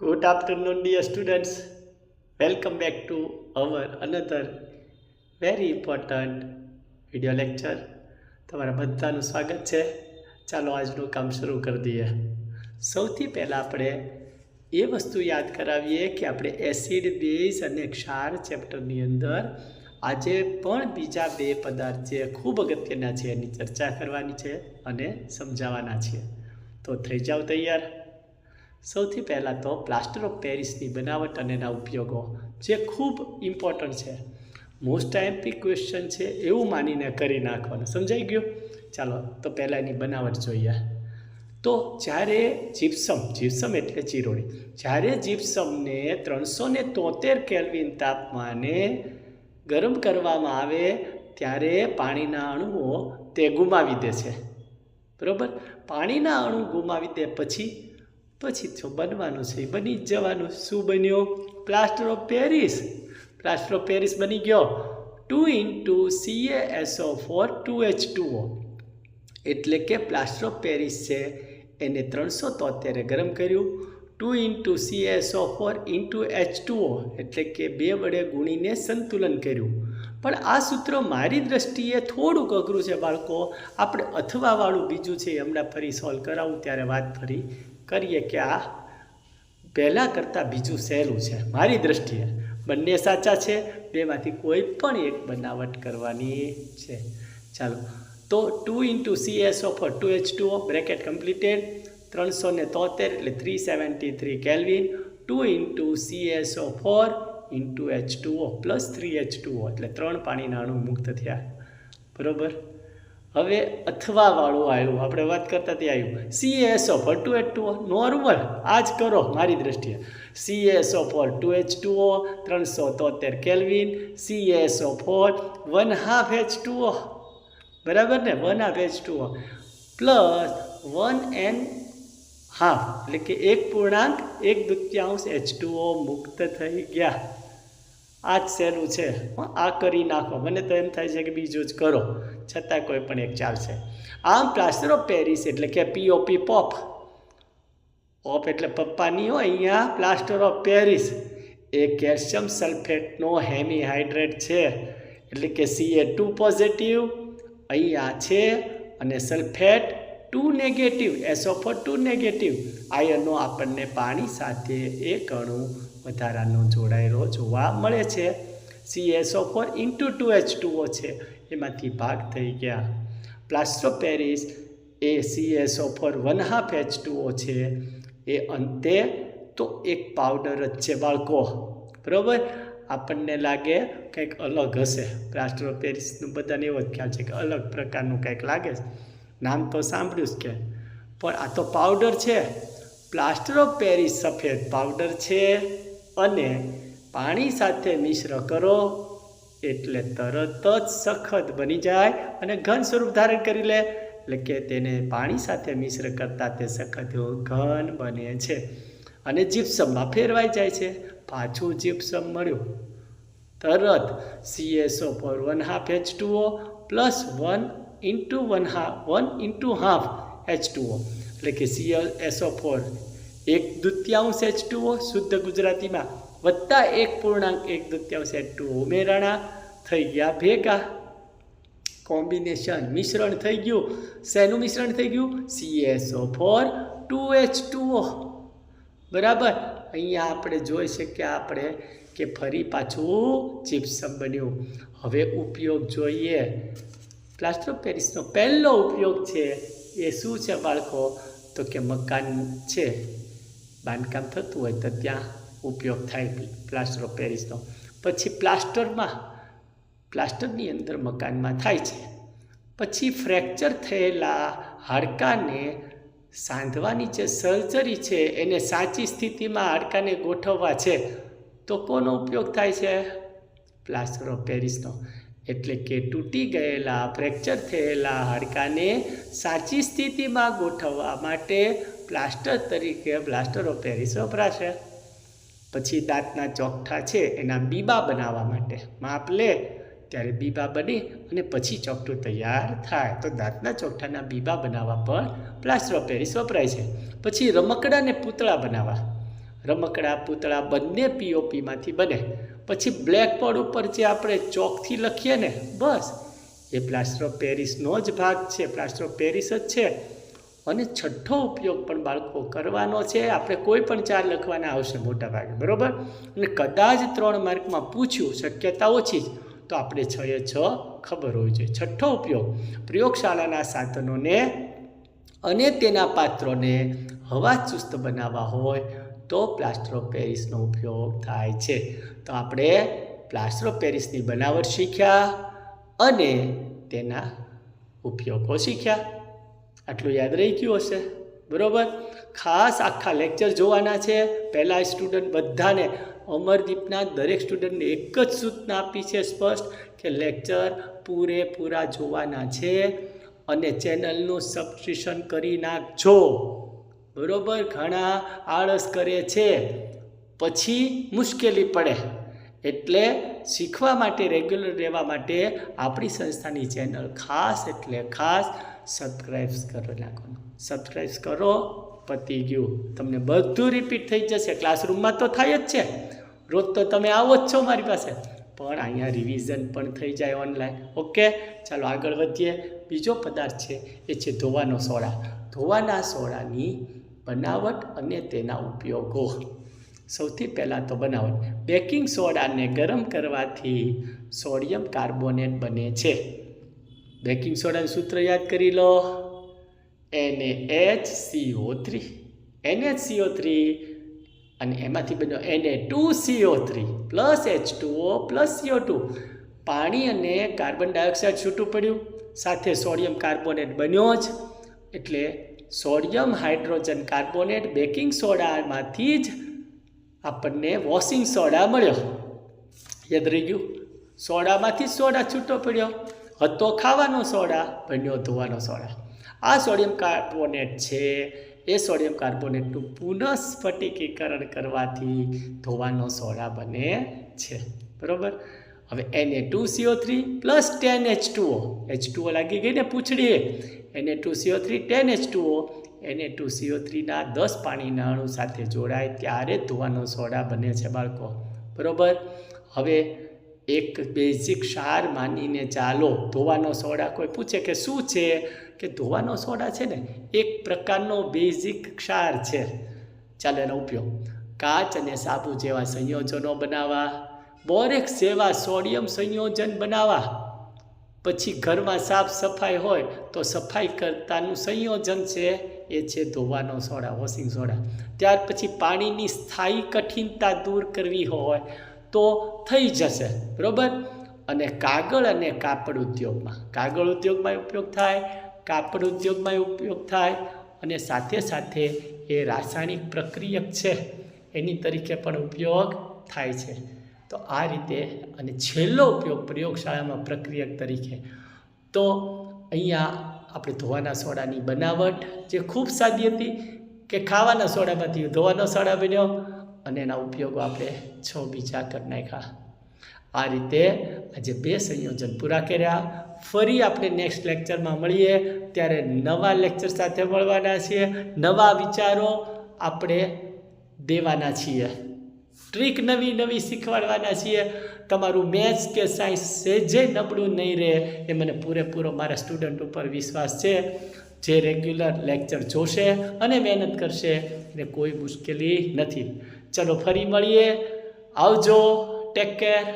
Good afternoon, dear students. Welcome back to our another very important video lecture તમારા બધાનું સ્વાગત છે. ચાલો આજનું કામ શરૂ કરી દઈએ. સૌથી પહેલાં આપણે એ વસ્તુ યાદ કરાવીએ કે આપણે એસિડ બેઝ અને ક્ષાર ચેપ્ટરની અંદર આજે પણ બીજા બે પદાર્થ જે ખૂબ અગત્યના છે એની ચર્ચા કરવાની છે અને સમજાવવાના છે તો થઈ જાઓ તૈયાર. સૌથી પહેલાં તો પ્લાસ્ટર ઓફ પેરિસની બનાવટ અને એના ઉપયોગો, જે ખૂબ ઇમ્પોર્ટન્ટ છે. મોસ્ટ આઈએમપી ક્વેશ્ચન છે, એવું માનીને કરી નાખવાનું. સમજાઈ ગયું? ચાલો, તો પહેલાં એની બનાવટ જોઈએ. તો જ્યારે જીપ્સમ જીપ્સમ એટલે ચીરોડી જ્યારે જીપ્સમને ત્રણસો ને તોતેર કેલ્વિન તાપમાને ગરમ કરવામાં આવે, ત્યારે પાણીના અણુઓ તે ગુમાવી દે છે. બરાબર? પાણીના અણુ ગુમાવી દે પછી પછી જો બનવાનું છે એ બની જ જવાનું. શું બન્યો? Plaster of Paris plaster of Paris બની ગયો. Two into CA SO four two H two O એટલે કે પ્લાસ્ટર ઓફ પેરિસ છે, એને ત્રણસો તોતેરે ગરમ કર્યું. Two into CSO four into H two O એટલે કે બે વડે ગુણીને સંતુલન કર્યું. પણ આ સૂત્ર મારી દ્રષ્ટિએ થોડુંક અઘરું છે, બાળકો. આપણે અથવાવાળું બીજું છે હમણાં ફરી સોલ્વ કરાવું, ત્યારે વાત ફરી. કરીએ કે આ પહેલાં કરતાં બીજું સહેલું છે, મારી દ્રષ્ટિએ. બંને સાચા છે, બેમાંથી કોઈ પણ એક બનાવટ કરવાની છે. ચાલો. તો two into C S O four two H two bracket completed. ત્રણસો ને તોતેર એટલે three seventy three kelvin. Two into C S O four into H two O plus three H two O એટલે ત્રણ પાણીના અણુ મુક્ત થયા. બરોબર? હવે અથવાવાળું આવ્યું આપણે વાત કરતા તે આવ્યું O four two H two normal આ જ કરો મારી દ્રષ્ટિએ. O four two H two O ત્રણસો તોતેર kelvin. O four one half H two O બરાબર ને? One half H two O plus one and half એટલે કે એક પૂર્ણાંક, એક દૃત્યાંશ એચ ટુ ઓ મુક્ત થઈ ગયા. આ જ સહેલું છે. આ કરી નાખો. મને તો એમ થાય છે કે બીજું જ કરો. છતાં કોઈ પણ એક ચાલશે. આમ પ્લાસ્ટર ઓફ પેરિસ એટલે કે પીઓપી પોપ પોપ એટલે પપ્પાની હોય, અહીંયા પ્લાસ્ટર ઓફ પેરિસ. એ કેલ્શિયમ સલ્ફેટનો હેમીહાઇડ્રેટ છે. એટલે કે સી એ ટુ પોઝિટિવ, અહીંયા છે અને sulphate two negative SO four two negative. આયનો આપણને પાણી સાથે એક અણુ વધારાનો જોડાયેલો જોવા મળે છે. CSO four into two H two O છે. એમાંથી ભાગ થઈ ગયા. પ્લાસ્ટર પેરિસ એ CSO four one half H two O છે. એ અંતે તો એક પાવડર જ છે બાળકો. બરાબર? આપણને લાગે કંઈક અલગ હશે. પ્લાસ્ટર પેરિસનું બધાને એવો જ ખ્યાલ છે કે અલગ પ્રકારનું કંઈક લાગે છે. નામ તો સાંભળ્યું જ કે. પણ આ તો પાવડર છે. પ્લાસ્ટર ઓફ પેરિસ સફેદ પાવડર છે અને પાણી સાથે મિશ્ર કરો એટલે તરત જ સખત બની જાય અને ઘન સ્વરૂપ ધારણ કરી લે. એટલે કે તેને પાણી સાથે મિશ્ર કરતાં તે સખત ઘન બને છે. અને જીપ્સમમાં ફેરવાઈ જાય છે. પાછું જીપ્સમ મળ્યું. તરત CSO four one half H two O plus one into one half one into half H two O એટલે કે સીએસઓ ફોર એક દ્વિતીયાંશ એચ ટુઓ શુદ્ધ ગુજરાતીમાં. વત્તા એક પૂર્ણાંક એક દૃત્યાંશ ટુ ઉમેરાણા થઈ ગયા ભેગા. કોમ્બિનેશન મિશ્રણ થઈ ગયું. શેનું મિશ્રણ થઈ ગયું? CSO four two H two O બરાબર? અહીંયા આપણે જોઈ શકીએ આપણે કે ફરી પાછું જીપ્સમ બન્યું. હવે ઉપયોગ જોઈએ. પ્લાસ્ટર ઓફ પેરિસનો પહેલો ઉપયોગ છે એ શું છે બાળકો? તો કે મકાન છે. બાંધકામ થતું હોય તો ત્યાં ઉપયોગ થાય પ્લાસ્ટર ઓફ પેરિસનો પછી પ્લાસ્ટરમાં પ્લાસ્ટરની અંદર મકાનમાં થાય છે. પછી ફ્રેક્ચર થયેલા હાડકાને સાંધવાની જે સર્જરી છે, એને સાચી સ્થિતિમાં હાડકાને ગોઠવવા છે, તો કોનો ઉપયોગ થાય છે? પ્લાસ્ટર ઓફ પેરિસનો એટલે કે તૂટી ગયેલા ફ્રેક્ચર થયેલા હાડકાને સાચી સ્થિતિમાં ગોઠવવા માટે પ્લાસ્ટર તરીકે પ્લાસ્ટર ઓફ પેરિસ વપરાશે. પછી દાંતના ચોકઠા છે એના બીબા બનાવવા માટે માપ લે. ત્યારે બીબા બની અને પછી ચોકઠું તૈયાર થાય. તો દાંતના ચોકઠાના બીબા બનાવવા પર પ્લાસ્ટર ઓફ પેરિસ વપરાય છે. પછી રમકડાને પૂતળા બનાવવા. રમકડા, પૂતળા બંને પીઓપીમાંથી બને. પછી બ્લેકબોર્ડ ઉપર જે આપણે ચોકથી લખીએ ને, બસ, એ પ્લાસ્ટર ઓફ પેરિસનો જ ભાગ છે. પ્લાસ્ટર ઓફ પેરિસ જ છે. અને છઠ્ઠો ઉપયોગ પણ બાળકો કરવાનો છે. આપણે કોઈ પણ ચાર લખવાના આવશે મોટાભાગે, બરાબર? અને કદાચ ત્રણ માર્કમાં પૂછ્યું, શક્યતા ઓછી જ તો આપણે છ એ છ ખબર હોવી જોઈએ. છઠ્ઠો ઉપયોગ, પ્રયોગશાળાના સાધનોને અને તેના પાત્રોને હવા ચુસ્ત બનાવવા હોય, તો પ્લાસ્ટર ઓફ પેરિસનો ઉપયોગ થાય છે. તો આપણે પ્લાસ્ટર ઓફ પેરિસની બનાવટ શીખ્યા અને તેના ઉપયોગો શીખ્યા. આટલું યાદ રહી ગયું હશે. બરાબર? ખાસ આખા લેક્ચર જોવાના છે. પહેલાં સ્ટુડન્ટ બધાને અમરદીપના દરેક સ્ટુડન્ટને એક જ સૂચના આપી છે સ્પષ્ટ કે લેક્ચર પૂરેપૂરા જોવાના છે અને ચેનલનું સબસ્ક્રિપ્શન કરી નાખજો. બરાબર? ઘણા આળસ કરે છે. પછી મુશ્કેલી પડે. એટલે શીખવા માટે રેગ્યુલર રહેવા માટે આપણી સંસ્થાની ચેનલ ખાસ એટલે ખાસ સબસ્ક્રાઈબ કરો નાખવાનું સબસ્ક્રાઈબ કરો, પતી ગયું. તમને બધું રિપીટ થઈ જશે. ક્લાસરૂમમાં તો થાય જ છે. રોજ તો તમે આવો જ છો મારી પાસે. પણ અહીંયા રિવિઝન પણ થઈ જાય ઓનલાઈન ઓકે ચાલો આગળ વધીએ. બીજો પદાર્થ છે, એ છે ધોવાનો સોડા. ધોવાના સોડાની બનાવટ અને તેના ઉપયોગો. સૌથી પહેલાં તો બનાવટ. બેકિંગ સોડાને ગરમ કરવાથી સોડિયમ કાર્બોનેટ બને છે. બેકિંગ સોડાનું સૂત્ર યાદ કરી લો. એને H C O three N H C O three અને એમાંથી બન્યો એને two C O three plus H two O plus C O two પાણી અને કાર્બન ડાયોક્સાઇડ છૂટું પડ્યું. સાથે સોડિયમ કાર્બોનેટ બન્યો જ. એટલે સોડિયમ હાઇડ્રોજન કાર્બોનેટ બેકિંગ સોડામાંથી જ આપણને વોશિંગ સોડા મળ્યો. યાદ રહી ગયું? સોડામાંથી જ સોડા છૂટો પડ્યો. હતો ખાવાનો સોડા બન્યો ધોવાનો સોડા. આ સોડિયમ કાર્બોનેટ છે. એ સોડિયમ કાર્બોનેટનું પુનઃસ્ફટિકીકરણ કરવાથી ધોવાનો સોડા બને છે. બરાબર? હવે એને two C O three plus ten H two O H two O લાગી ગઈ ને પૂછડીએ એને two C O three ten H two O એને ટુ સીઓ થ્રીના દસ પાણીના અણુ સાથે જોડાય ત્યારે ધોવાનો સોડા બને છે બાળકો. બરાબર? હવે એક બેઝિક ક્ષાર માનીને ચાલો. ધોવાનો સોડા કોઈ પૂછે કે શું છે? કે ધોવાનો સોડા છે ને, એક પ્રકારનો બેઝિક ક્ષાર છે. ચાલો એનો ઉપયોગ. કાચ અને સાબુ જેવા સંયોજનો બનાવવા બોરેક્સ જેવા સોડિયમ સંયોજન બનાવવા પછી ઘરમાં સાફ સફાઈ હોય તો સફાઈ કરતાનું સંયોજન છે, એ છે ધોવાનો સોડા વોશિંગ સોડા. ત્યાર પછી પાણીની સ્થાયી કઠિનતા દૂર કરવી હોય. તો થઈ જશે, બરાબર? અને કાગળ અને કાપડ ઉદ્યોગમાં, કાગળ ઉદ્યોગમાં ઉપયોગ થાય, કાપડ ઉદ્યોગમાં ઉપયોગ થાય, અને સાથે સાથે એ રાસાયણિક પ્રક્રિયક છે, એની તરીકે પણ ઉપયોગ થાય છે. તો આ રીતે અને છેલ્લો ઉપયોગ પ્રયોગશાળામાં પ્રક્રિયક તરીકે. તો અહીંયા આપણે ધોવાના સોડાની બનાવટ, જે ખૂબ સાદી હતી, કે ખાવાના સોડામાંથી ધોવાનો સોડા બન્યો? અને એના ઉપયોગો આપણે છ બીજા કરી નાખ્યા. આ રીતે આજે બે સંયોજન પૂરા કર્યા. ફરી આપણે નેક્સ્ટ લેક્ચરમાં મળીએ. ત્યારે નવા લેક્ચર સાથે મળવાના છીએ. નવા વિચારો આપણે દેવાના છીએ. ટ્રીક નવી નવી શીખવાડવાના છીએ. તમારું મેથ્સ કે સાયન્સ સેજે નબળું નહીં રહે, એ મને પૂરેપૂરો મારા સ્ટુડન્ટ ઉપર વિશ્વાસ છે. જે રેગ્યુલર લેક્ચર જોશે અને મહેનત કરશે, એને કોઈ મુશ્કેલી નથી. ચલો ફરી મળીએ. આવજો. Take care